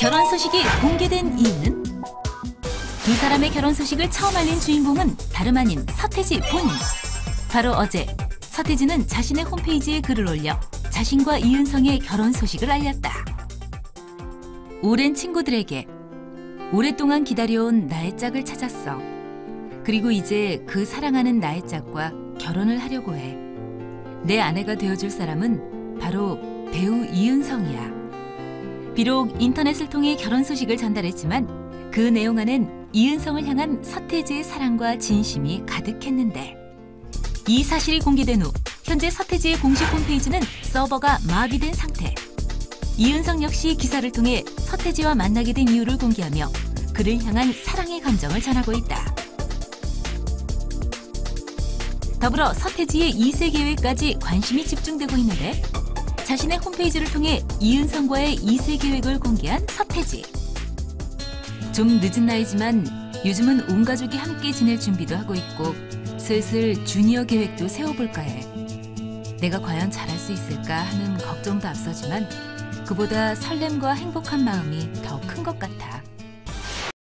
결혼 소식이 공개된 이유는 두 사람의 결혼 소식을 처음 알린 주인공은 다름 아닌 서태지 본인. 바로 어제 서태지는 자신의 홈페이지에 글을 올려 자신과 이은성의 결혼 소식을 알렸다. 오랜 친구들에게 오랫동안 기다려온 나의 짝을 찾았어. 그리고 이제 그 사랑하는 나의 짝과 결혼을 하려고 해. 내 아내가 되어줄 사람은 바로 배우 이은성이야. 비록 인터넷을 통해 결혼 소식을 전달했지만 그 내용 안엔 이은성을 향한 서태지의 사랑과 진심이 가득했는데 이 사실이 공개된 후 현재 서태지의 공식 홈페이지는 서버가 마비된 상태. 이은성 역시 기사를 통해 서태지와 만나게 된 이유를 공개하며 그를 향한 사랑의 감정을 전하고 있다. 더불어 서태지의 2세 계획까지 관심이 집중되고 있는데 자신의 홈페이지를 통해 이은성과의 2세 계획을 공개한 서태지. 좀 늦은 나이지만 요즘은 온 가족이 함께 지낼 준비도 하고 있고 슬슬 주니어 계획도 세워볼까 해. 내가 과연 잘할 수 있을까 하는 걱정도 앞서지만 그보다 설렘과 행복한 마음이 더 큰 것 같아.